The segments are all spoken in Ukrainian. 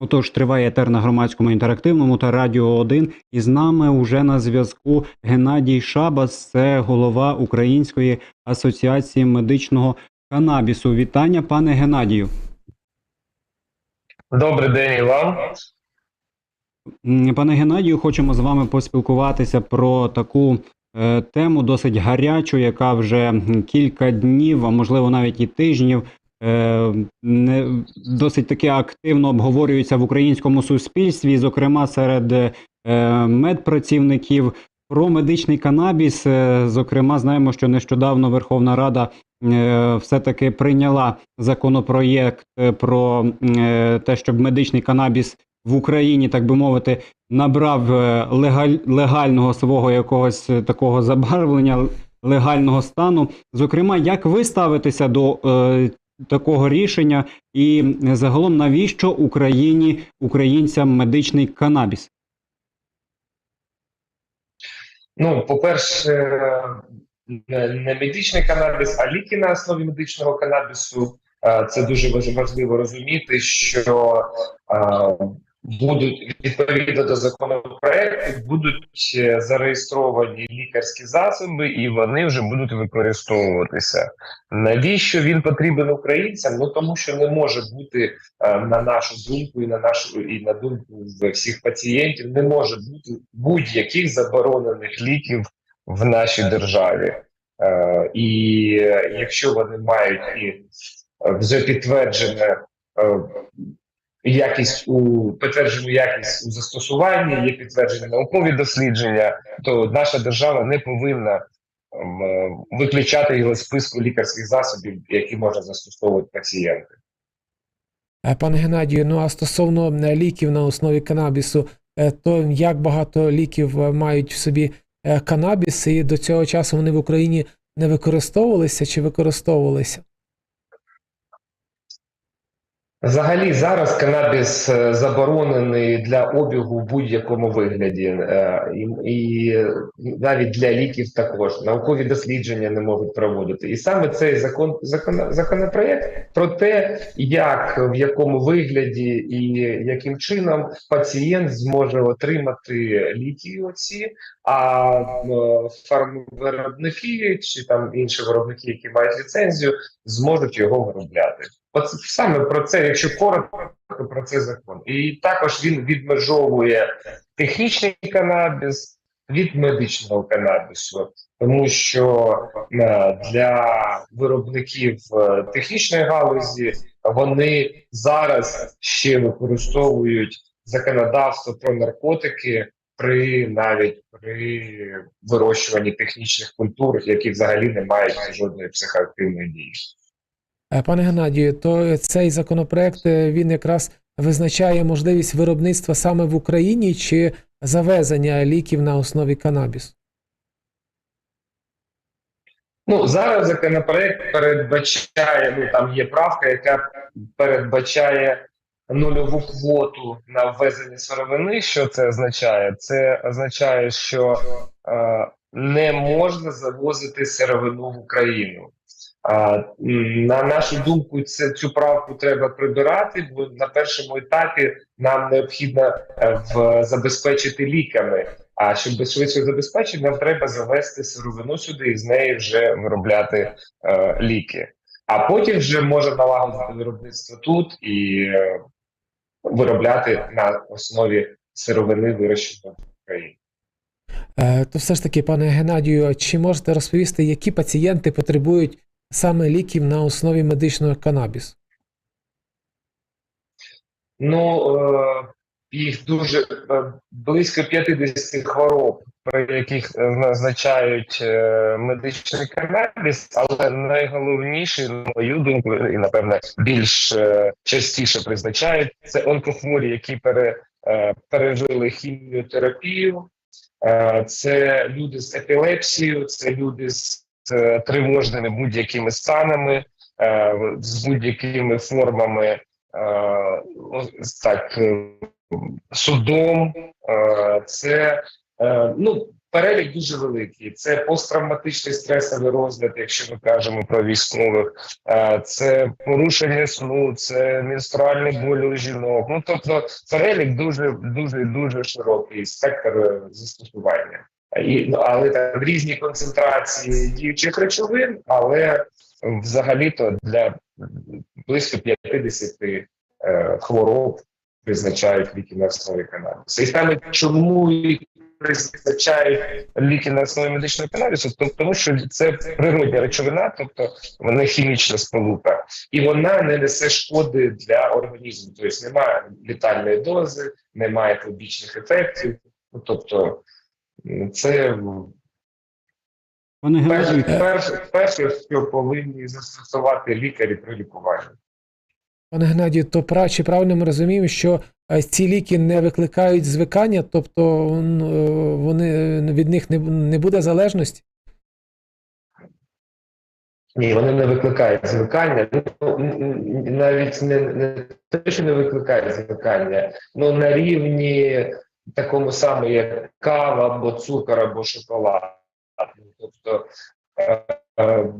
Отож, триває етер на громадському інтерактивному та Радіо 1. І з нами уже на зв'язку Геннадій Шабас, це голова Української асоціації медичного канабісу. Вітання, пане Геннадію. Добрий день і вам. Пане Геннадію, хочемо з вами поспілкуватися про таку тему досить гарячу, яка вже кілька днів, а можливо навіть і тижнів, е, не, досить таки активно обговорюється в українському суспільстві, зокрема серед е, медпрацівників. Про медичний канабіс, Е, зокрема, знаємо, що нещодавно Верховна Рада е, все-таки прийняла законопроєкт е, про е, те, щоб медичний канабіс в Україні, так би мовити, набрав е, легаль, легального свого якогось е, такого забарвлення, легального стану. Зокрема, як ви ставитеся до е, такого рішення, і загалом навіщо Україні українцям медичний канабіс? Ну, по-перше, не медичний канабіс, а ліки на основі медичного канабісу. Е, Це дуже важливо розуміти, що будуть відповідно до законопроекту, будуть е, зареєстровані лікарські засоби, і вони вже будуть використовуватися. Навіщо він потрібен українцям? Ну тому що не може бути е, на нашу думку і на нашу і на думку всіх пацієнтів, не може бути будь-яких заборонених ліків в нашій державі. Е, І якщо вони мають і вже підтверджене якість у підтверджену якість у застосуванні, є підтверджені наукові дослідження, то наша держава не повинна ем, е, виключати його списку лікарських засобів, які можна застосовувати пацієнти. Е, Пане Геннадію, ну а стосовно ліків на основі канабісу, е, то як багато ліків мають в собі канабіс, і до цього часу вони в Україні не використовувалися чи використовувалися? Взагалі зараз канабіс е, заборонений для обігу в будь-якому вигляді, е, і, навіть для ліків також наукові дослідження не можуть проводити. І саме цей закон, закон законопроект про те, як в якому вигляді і яким чином пацієнт зможе отримати ліки оці, а е, фармвиробники чи там інші виробники, які мають ліцензію, зможуть його виробляти. Саме про це, якщо коротко, про це закон. І також він відмежовує технічний канабіс від медичного канабісу, тому що е, для виробників е, технічної галузі вони зараз ще використовують законодавство про наркотики при навіть при вирощуванні технічних культур, які взагалі не мають жодної психоактивної дії. Е, Пане Геннадію, то цей законопроект е, він якраз визначає можливість виробництва саме в Україні чи завезення ліків на основі канабісу? Ну зараз законопроект передбачає. Ну там є правка, яка передбачає нульову квоту на ввезення сировини. Що це означає? Це означає, що е, не можна завозити сировину в Україну. На нашу думку, це цю правку треба прибирати, бо на першому етапі нам необхідно е, в забезпечити ліками. А щоб швидше забезпечити, нам треба завести сировину сюди і з неї вже виробляти е, ліки. А потім вже може налагодити виробництво тут і е, виробляти на основі сировини вирощеної в Україні. Е, То все ж таки, пане Геннадію, чи можете розповісти, які пацієнти потребують саме ліків на основі медичного канабісу? Ну е, їх дуже е, близько 50 хвороб, при яких е, назначають медичний канабіс, але найголовніше, на мою думку, і напевне більш частіше призначають це онкохворі, які пере, пережили хіміотерапію. Це люди з епілепсією, це люди з тривожними будь-якими станами, е, з будь-якими формами е, так е, судом. Е, Це е, ну перелік дуже великий. Це посттравматичний стресовий розгляд, якщо ми кажемо про військових, е, це порушення сну, це менструальний боль у жінок. Ну тобто, перелік дуже дуже дуже широкий спектр е, застосування. І, ну, але там різні концентрації діючих речовин, але взагалі-то для близько 50 е, хвороб призначають ліки на основі канабісу. І саме чому їх призначають ліки на основі медичного канабісу, то- тому що це природня речовина, тобто вона хімічна сполука, і вона не несе шкоди для організму. Тобто немає літальної дози, немає побічних ефектів. Ну, тобто це Пане перше, перше, перше, що повинні застосувати лікарі при лікуванні. Пане Геннадію, то пра- чи правильно ми розуміємо, що е, ці ліки не викликають звикання, тобто е, вони е, від них не, не буде залежності? Ні, вони не викликають звикання. Ну, навіть не, не те, що не викликають звикання, ну на рівні такому самому, як кава, або цукор, або шоколад. Тобто, е, е,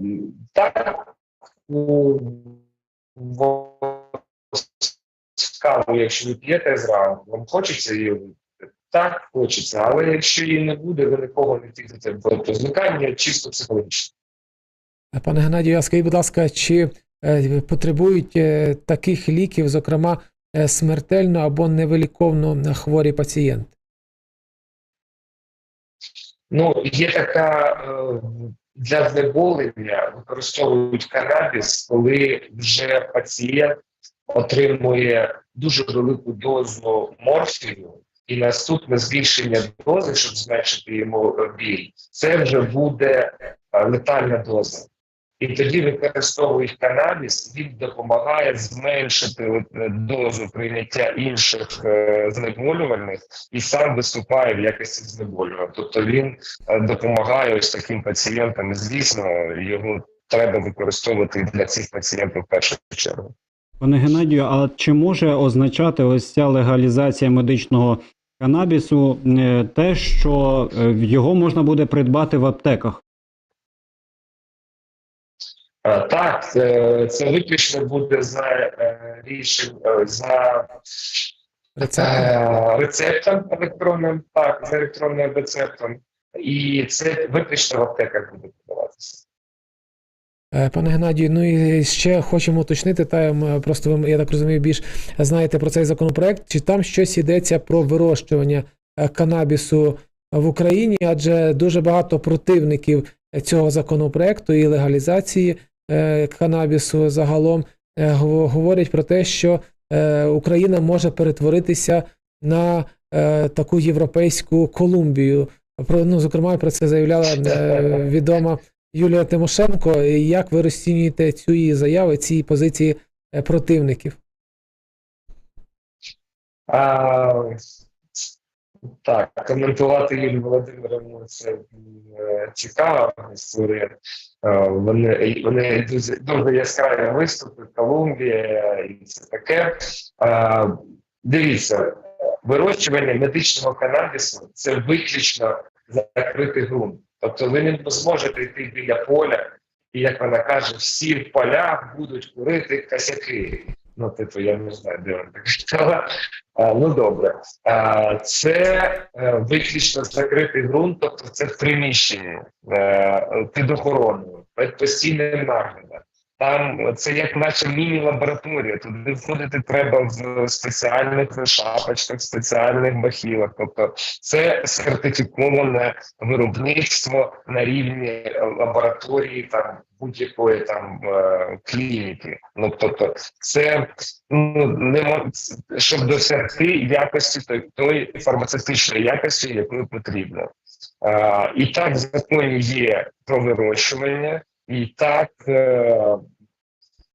так, каву, якщо ви п'єте зранку, вам хочеться її випити? Так, хочеться, але якщо її не буде, ви нікого не підете. Тобто звикання чисто психологічне. Е, Пане Геннадію, а скажіть, будь ласка, чи потребують таких ліків, зокрема, смертельно або невиліковно хворі пацієнти? Ну, є така е, для знеболення використовують канабіс, коли вже пацієнт отримує дуже велику дозу морфію, і наступне збільшення дози, щоб зменшити йому е, біль, це вже буде е, летальна доза. І тоді використовують канабіс, він допомагає зменшити е, дозу прийняття інших е, знеболювальних і сам виступає в якості знеболювання. Тобто він е, допомагає ось таким пацієнтам. Звісно, його треба використовувати для цих пацієнтів в першу чергу. пане Геннадію, а чи може означати ось ця легалізація медичного канабісу те, що його можна буде придбати в аптеках? Е, Так, це, це виключно буде за е, рішень е, за е, рецептом електронним, так, за електронним рецептом, і це виключно в аптеках буде подаватися. Е, Пане Геннадію, ну і ще хочемо уточнити, та просто ви, я так розумію, більш знаєте про цей законопроект. Чи там щось йдеться про вирощування е, канабісу в Україні? Адже дуже багато противників цього законопроекту і легалізації е, канабісу загалом е, говорять про те, що е, Україна може перетворитися на е, таку європейську Колумбію. Про ну, зокрема, про це заявляла е, відома Юлія Тимошенко. Як ви розцінюєте цю її заяву, ці позиції е, противників? Так, коментувати Юлію Володимировну це е, цікава історія. Е, Вони, вони дуже, дуже яскраві виступи, Колумбія і це таке. Е, Дивіться, вирощування медичного канабісу це виключно закритий ґрунт. Тобто ви не зможете йти біля поля, і як вона каже, всі в полях будуть курити косяки. Ну, типу, я не знаю, де вона так сказала. Ну добре, а, це е, виключно закритий ґрунт, тобто це в приміщенні е, під охороною, під постійним наглядом. Там це як наче міні-лабораторія. Туди входити треба в спеціальних шапочках, спеціальних бахілах. Тобто це сертифіковане виробництво на рівні лабораторії там будь-якої там е, клініки. Ну тобто, це ну не щоб досягти якості той фармацевтичної якості, якою потрібно. Е, і так в законі є про вирощування, і так е,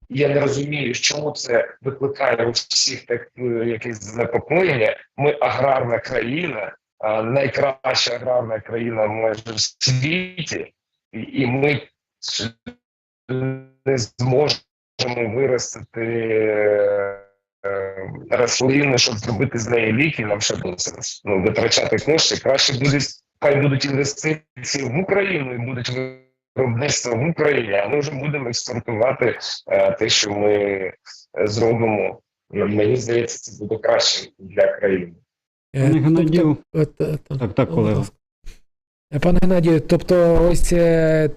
я не розумію, чому це викликає у всіх так е, якесь занепокоєння. Ми аграрна країна, найкраща аграрна країна майже в світі, і, ми не зможемо виростити е, е, щоб зробити з неї ліки, нам ще буде ну, витрачати кошти. Краще буде хай будуть інвестиції в Україну і будуть виробництво в Україні, а ми вже будемо експортувати е, те, що ми е, зробимо. Мені здається, це буде краще для країни. Е, Пане Геннадію, тобто, е, так, так, колега. Пане Геннадію, тобто ось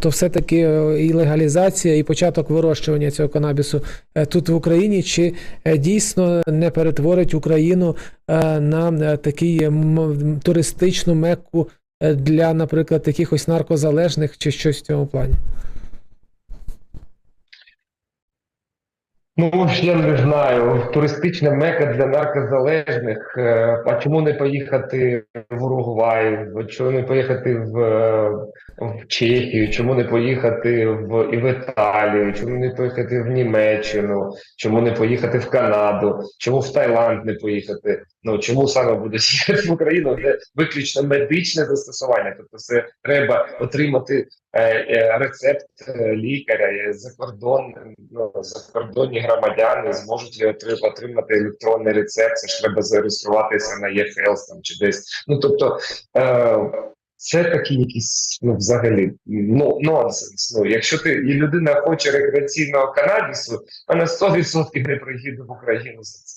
то все-таки і легалізація, і початок вирощування цього канабісу тут в Україні, чи дійсно не перетворить Україну на такий туристичну мекку для, наприклад, якихось наркозалежних чи щось в цьому плані? Ну, я не знаю, туристична мека для наркозалежних. Е, А чому не поїхати в Уругвай? Чому не поїхати в, е, в Чехію? Чому не поїхати в, і в Італію? Чому не поїхати в Німеччину? Чому не поїхати в Канаду? Чому в Таїланд не поїхати? Ну чому саме буде їхати в Україну, де виключно медичне застосування? Тобто, це треба отримати рецепт е, лікаря е, за кордон. Ну закордонні громадяни зможуть отримати електронний рецепт. Це ж треба зареєструватися на ЄФЕЛС там чи десь. Ну тобто. Е, це такі якісь ну взагалі ну нонсенс. Ну якщо ти і людина хоче рекреаційного канабісу, вона 100% не приїде в Україну за це.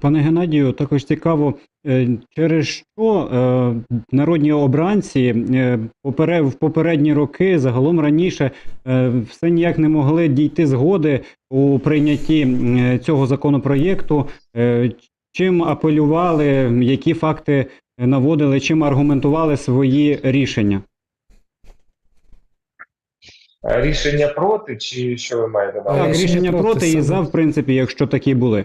Пане Геннадію, також цікаво, е, через що е, народні обранці е, в попередні роки, загалом раніше, все ніяк не могли дійти згоди у прийнятті цього законопроєкту. Чим апелювали, які факти наводили, чим аргументували свої рішення? Рішення проти, чи що ви маєте Так, рішення проти і за, в принципі, якщо такі були.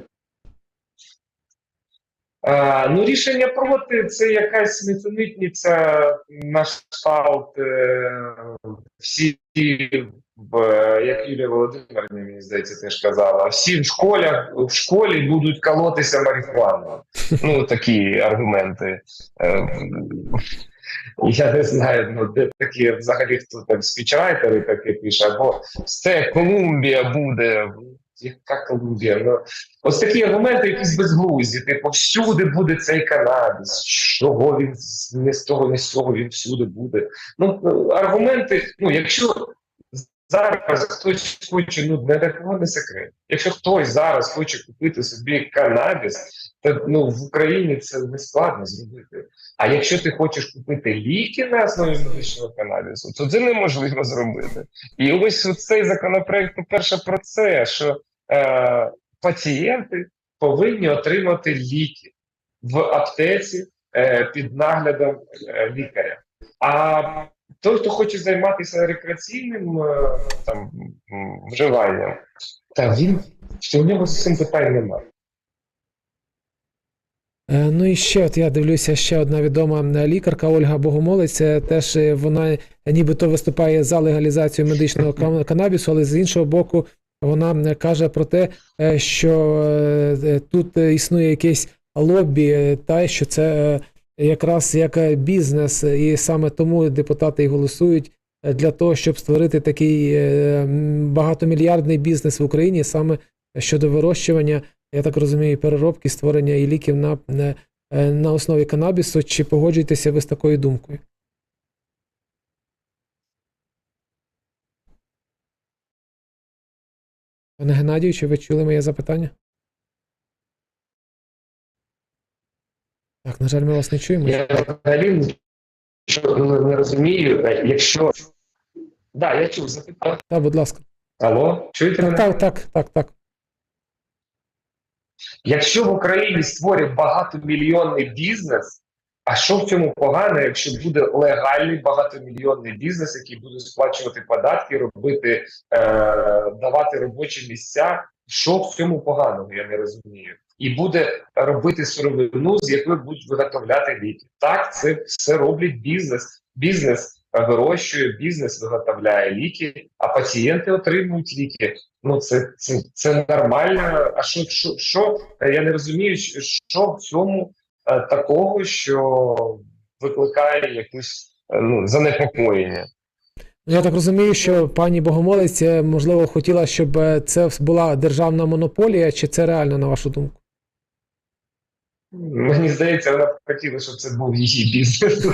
А, ну, рішення проти це якась несенітниця на кшталт е, всі в як Юлія Володимирівна, мені здається, теж казала. Всі в школях в школі будуть колотися марихуаною. Ну такі аргументи. Е, Я не знаю, ну де такі взагалі хто там спічрайтери таке пише, або все Колумбія буде. Яка Колумбія? Ну ось такі аргументи, якісь безглузді. Типу, всюди буде цей канабіс. Чого він не з того, не з цього, він всюди буде. Ну аргументи, ну якщо зараз хтось хоче, ну для кого не секрет. Якщо хтось зараз хоче купити собі канабіс, то ну в Україні це не складно зробити. А якщо ти хочеш купити ліки на основі медичного канабісу, то це неможливо зробити. І ось цей законопроект, по-перше, про це, що е, пацієнти повинні отримати ліки в аптеці е, під наглядом е, лікаря. А той, хто хоче займатися рекреаційним там, вживанням, та він що в нього з цим питань немає. Ну і ще, от я дивлюся, ще одна відома лікарка Ольга Богомолець. Теж вона нібито виступає за легалізацію медичного кан- канабісу, але з іншого боку, вона каже про те, е, що е, е, тут існує якесь лобі, та що це якраз як бізнес, і саме тому депутати і голосують для того, щоб створити такий багатомільярдний бізнес в Україні саме щодо вирощування я так розумію, переробки, створення і ліків на, на основі канабісу. Чи погоджуєтеся ви з такою думкою? Пане Геннадію, чи ви чули моє запитання? Так, на жаль, ми вас не чуємо. Я взагалі не розумію, е, якщо. Да, я чув запитав. Так, будь ласка. Алло, чуєте мене? Так, так, так, так. Якщо в Україні створять багатомільйонний бізнес, а що в цьому погано, якщо буде легальний багатомільйонний бізнес, який буде сплачувати податки, робити, е, давати робочі місця? Що в цьому поганого, я не розумію. І буде робити сировину, з якої будуть виготовляти ліки. Так, це все роблять бізнес. Бізнес вирощує, бізнес виготовляє ліки, а пацієнти отримують ліки. Ну це, це, це нормально. А що, що, що я не розумію, що- в цьому такого, що викликає якусь е, ну, занепокоєння. Я так розумію, що пані Богомолець, е, можливо, хотіла, щоб е, це була державна монополія, чи це реально, на вашу думку? Мені здається, вона б хотіла, щоб це був її бізнес.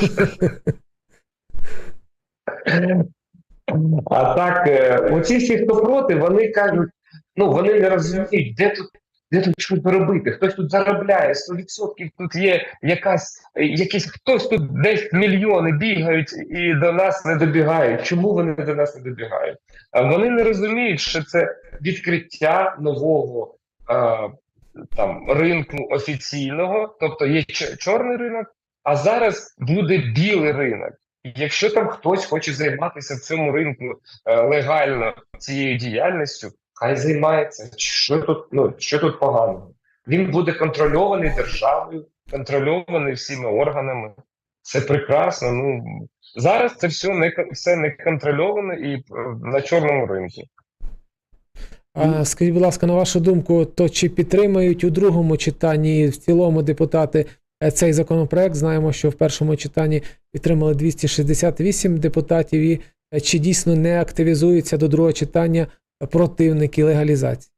А так, е, оці всі, хто проти, вони кажуть, ну вони не розуміють, де тут, де тут щось робити, хтось тут заробляє, 100% тут є якась, якийсь хтось тут десь мільйони бігають і до нас не добігають. Чому вони до нас не добігають? А вони не розуміють, що це відкриття нового е, там ринку офіційного, тобто є чорний ринок, а зараз буде білий ринок. Якщо там хтось хоче займатися в цьому ринку е, легально цією діяльністю, хай займається. Що тут, ну, що тут поганого? Він буде контрольований державою, контрольований всіма органами. Це прекрасно. Ну зараз це все не все не контрольовано і е, на чорному ринку. А, скажіть, будь ласка, на вашу думку, то чи підтримають у другому читанні в цілому депутати е, цей законопроект? Знаємо, що в першому читанні підтримали 268 депутатів, і е, чи дійсно не активізуються до другого читання противники легалізації?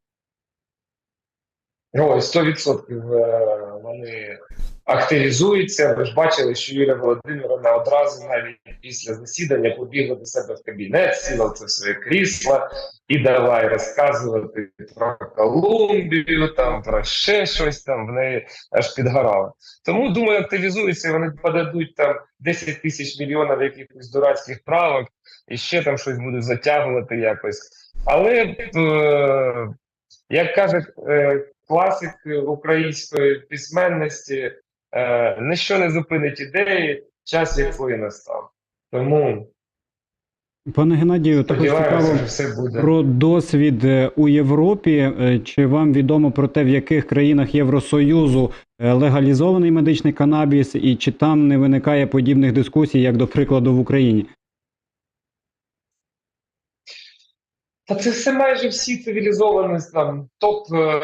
Ой, 100% е, вони активізуються. Ви ж бачили, що Юлія Володимировна одразу навіть після засідання побігла до себе в кабінет, сіла це своє крісло і давай розказувати про Колумбію, там про ще щось там в неї аж підгорало. Тому думаю, активізуються. Вони подадуть там 10 тисяч мільйонів якихось дурацьких правок і ще там щось будуть затягувати якось. Але е, як каже класик української письменності, е, ніщо не зупинить ідеї, час якої настав. Тому Пане Геннадію, також цікаво все буде. про досвід е, у Європі. Чи вам відомо про те, в яких країнах Євросоюзу легалізований медичний канабіс, і чи там не виникає подібних дискусій, як до прикладу в Україні? Та це все майже всі цивілізовані там топ е,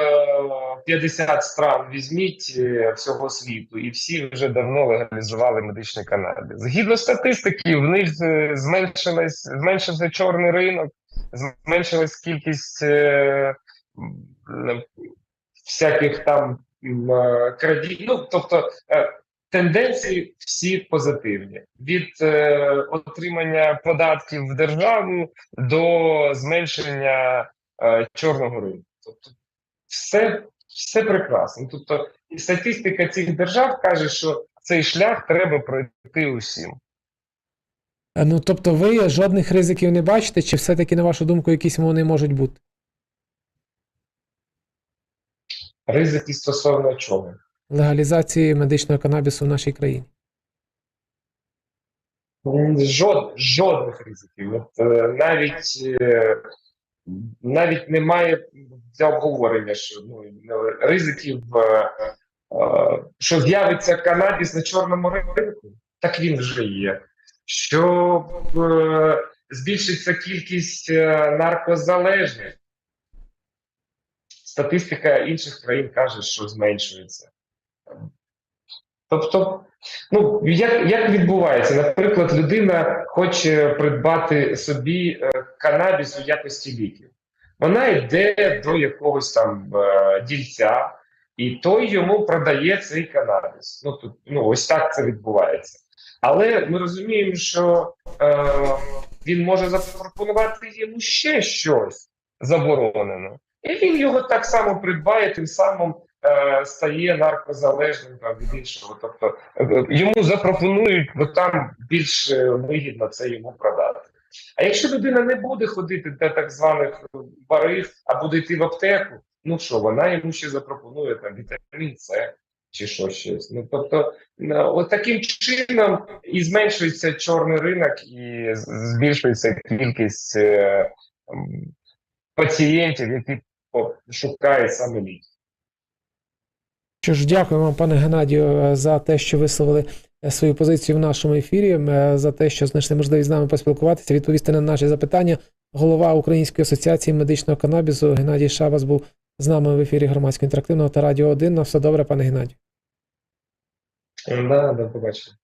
50 стран візьміть е, всього світу, і всі вже давно легалізували медичний канабіс. Згідно статистики, в них е, зменшилась зменшився чорний ринок, зменшилась кількість е, всяких там е, крадій. Ну тобто е, тенденції всі позитивні від е, отримання податків в державу до зменшення е, чорного ринку. Тобто, все, все прекрасно. Тобто, і статистика цих держав каже, що цей шлях треба пройти усім. Е, Ну, тобто ви жодних ризиків не бачите, чи все-таки, на вашу думку, якісь вони можуть бути? Ризики стосовно чого? Легалізації медичного канабісу в нашій країні. Жод, жодних ризиків. От, е, навіть, е, навіть немає для обговорення, що ну, ризиків, е, що з'явиться канабіс на чорному ринку, так він вже є. Що збільшиться кількість наркозалежних. Статистика інших країн каже, що зменшується. Тобто, ну як, як відбувається? Наприклад, людина хоче придбати собі е, канабіс у якості ліків. Вона йде до якогось там е, дільця, і той йому продає цей канабіс. Ну тут ну ось так це відбувається. Але ми розуміємо, що е, він може запропонувати йому ще щось заборонено, і він його так само придбає, тим самим е, стає наркозалежним там, від іншого. Тобто е, йому запропонують, бо там більш е, вигідно це йому продати. А якщо людина не буде ходити до так званих барів, а буде йти в аптеку, ну що, вона йому ще запропонує там вітамін С чи що щось. Ну тобто, от таким чином і зменшується чорний ринок, і збільшується кількість е, пацієнтів, які шукають саме ліки. Що ж, дякую вам, пане Геннадію, е, за те, що висловили е, свою позицію в нашому ефірі, е, за те, що знайшли можливість з нами поспілкуватися, відповісти на наші запитання. Голова Української асоціації медичного канабісу Геннадій Шабас був з нами в ефірі громадського інтерактивного та радіо 1. На все добре, пане Геннадію. Да, до побачення.